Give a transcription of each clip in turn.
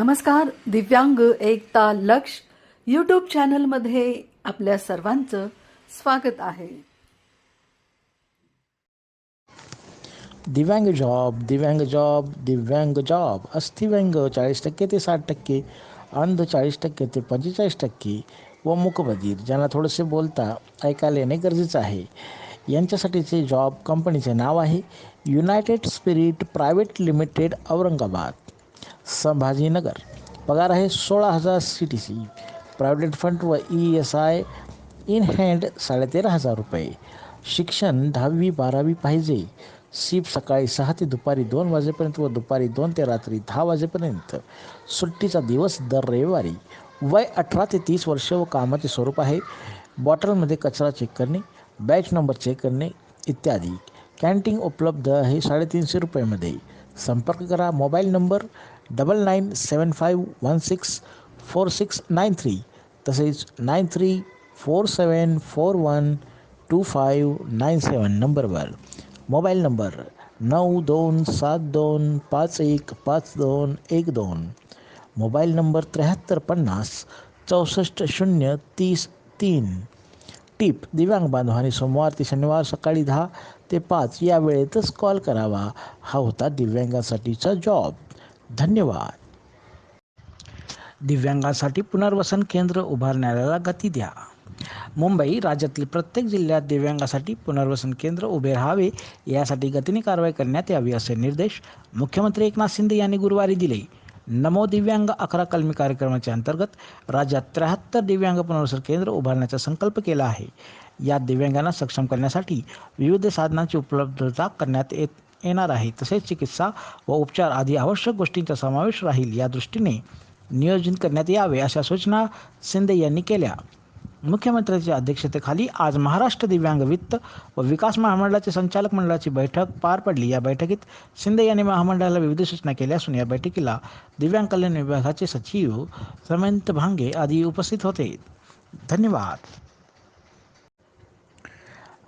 नमस्कार दिव्यांग एकता लक्ष यूट्यूब चॅनलमध्ये आपल्या सर्वांचं स्वागत आहे. दिव्यांग जॉब दिव्यांग जॉब दिव्यांग जॉब अस्थिव्यंग चाळीस टक्के ते साठ टक्के अंध चाळीस टक्के ते पंचेचाळीस टक्के व मुकबधीर ज्यांना थोडेसे बोलता ऐकायला येणे गरजेचं आहे. यांच्यासाठीचे जॉब कंपनीचे नाव आहे united spirit private limited Aurangabad. Sambhajinagar. पगार आहे सोळा हजार C T C private fund व E S I in hand साडेतेरा हजार रुपये. शिक्षण दहावी बारावी पाहिजे. सीप सकाळी सहा ते दुपारी दोन वाजेपर्यंत व दुपारी दोन ते रात्री दहा वाजेपर्यंत. सुट्टीचा दिवस दर रविवारी. वय अठरा ते तीस वर्ष व कामाचे स्वरूप आहे. बॉटलमध्ये कचरा चेक करणे बॅच नंबर चेक करणे इत्यादी. कॅन्टीन उपलब्ध आहे साडेतीनशे रुपयामध्ये. संपर्क करा. Mobile number double nine seven five one six four six nine three तसेच nine three four seven four one two five nine seven नंबरवर. मोबाईल नंबर नऊ दोन सात दोन पाच एक पाच दोन एक दोन. मोबाईल नंबर त्र्याहत्तर पन्नास चौसष्ट शून्य तीस तीन. टीप दिव्यांग बांधवांनी सोमवार ते शनिवार सकाळी दहा ते पाच या वेळेतच कॉल करावा. हा होता दिव्यांगासाठीचा जॉब धन्यवाद. दिव्यांगासाठी पुनर्वसन केंद्र उभारण्याला गती द्या. मुंबई राज्यातील प्रत्येक जिल्ह्यात दिव्यांगासाठी पुनर्वसन केंद्र उभे राहावे यासाठी गतीने कारवाई करण्यात यावी असे निर्देश मुख्यमंत्री एकनाथ शिंदे यांनी गुरुवारी दिले. नमो दिव्यांग अकरा कलमी कार्यक्रमाच्या अंतर्गत राज्यात त्र्याहत्तर दिव्यांग पुनर्वसन केंद्र उभारण्याचा संकल्प केला आहे. यात दिव्यांगांना सक्षम करण्यासाठी विविध साधनांची उपलब्धता करण्यात येत येणार आहे. तसेच चिकित्सा व उपचार आदी आवश्यक गोष्टींचा समावेश राहील. या दृष्टीने नियोजन करण्यात यावे अशा सूचना शिंदे यांनी केल्या. मुख्यमंत्र्यांच्या अध्यक्षतेखाली आज महाराष्ट्र दिव्यांग वित्त व विकास महामंडळाचे संचालक मंडळाची बैठक पार पडली. या बैठकीत शिंदे यांनी महामंडळाला विविध सूचना केल्या असून या बैठकीला दिव्यांग कल्याण विभागाचे सचिव समंत भांगे आदी उपस्थित होते. धन्यवाद.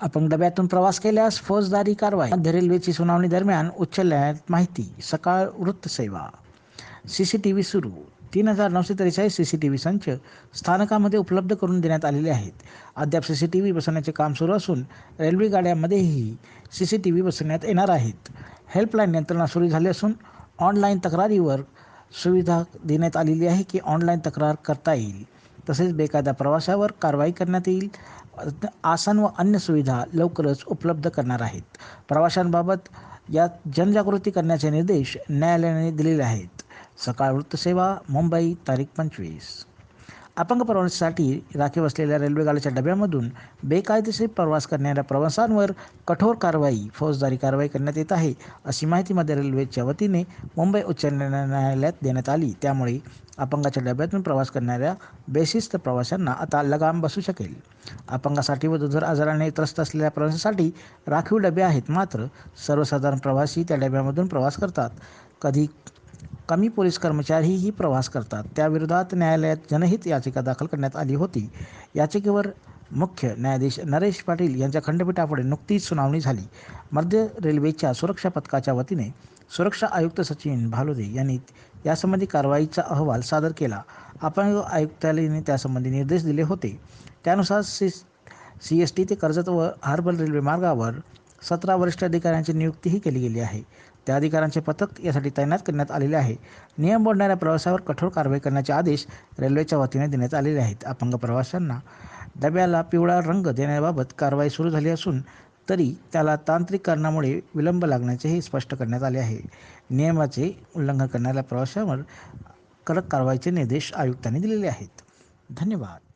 अपंग डब्यातून प्रवास केल्यास फौजदारी कारवाई मध्य रेल्वेची सुनावणी दरम्यान उच्च न्यायालयात माहिती सकाळ वृत्तसेवा. सी सी टी व्ही सुरू. तीन हजार नऊशे त्रेचाळीस सी सी टी व्ही संच स्थानकामध्ये उपलब्ध करून देण्यात आलेले आहेत. अद्याप सी सी टी व्ही बसवण्याचे काम सुरू असून रेल्वे गाड्यांमध्येही सी सी टी व्ही बसवण्यात येणार आहेत. हेल्पलाईन यंत्रणा सुरू झाली असून ऑनलाईन तक्रारीवर सुविधा देण्यात आलेली आहे की ऑनलाईन तक्रार करता येईल. तसेच बेकायदा प्रवासावर कारवाई करण्यात येईल. आसन व अन्य सुविधा लवकरच उपलब्ध करणार आहेत. प्रवाशांबाबत यात जनजागृती करण्याचे निर्देश न्यायालयाने दिलेले आहेत. सकाळ वृत्तसेवा मुंबई तारीख पंचवीस. अपंग प्रवासासाठी राखीव असलेल्या रेल्वेगाड्याच्या डब्यामधून बेकायदेशीर प्रवास करणाऱ्या प्रवासांवर कठोर कारवाई फौजदारी कारवाई करण्यात येत आहे अशी माहिती मध्य रेल्वेच्या वतीने मुंबई उच्च न्यायालयात देण्यात आली. त्यामुळे अपंगाच्या डब्यातून प्रवास करणाऱ्या बेशिस्त प्रवाशांना आता लगाम बसू शकेल. अपंगासाठी व दुधर आजाराने त्रस्त असलेल्या प्रवासासाठी राखीव डबे आहेत मात्र सर्वसाधारण प्रवासी त्या डब्यामधून प्रवास करतात. कधी कमी पोलीस कर्मचारीही प्रवास करतात. त्याविरोधात न्यायालयात जनहित याचिका दाखल करण्यात आली होती. याचिकेवर मुख्य न्यायाधीश नरेश पाटील यांच्या खंडपीठापुढे नुकतीच सुनावणी झाली. मध्य रेल्वेच्या सुरक्षा पथकाच्या वतीने सुरक्षा आयुक्त सचिन भालोदे यांनी यासंबंधी कारवाईचा अहवाल सादर केला. अपंग आयुक्तालयाने त्यासंबंधी निर्देश दिले होते. त्यानुसार सी सी एस टी ते कर्जत व हार्बर रेल्वे मार्गावर सतरा वरिष्ठ अधिकाऱ्यांची नियुक्तीही केली गेली आहे. त्या अधिकाऱ्यांचे पथक यासाठी तैनात करण्यात आलेले आहे. नियम मोडणाऱ्या प्रवासावर कठोर कारवाई करण्याचे आदेश रेल्वेच्या वतीने देण्यात आलेले आहेत. अपंग प्रवाशांना डब्याला पिवळा रंग देण्याबाबत कारवाई सुरू झाली असून तरी त्याला तांत्रिक कारणामुळे विलंब लागण्याचेही स्पष्ट करण्यात आले आहे. नियमाचे उल्लंघन करणाऱ्या प्रवाशांवर कडक कारवाईचे निर्देश आयुक्तांनी दिलेले आहेत. धन्यवाद.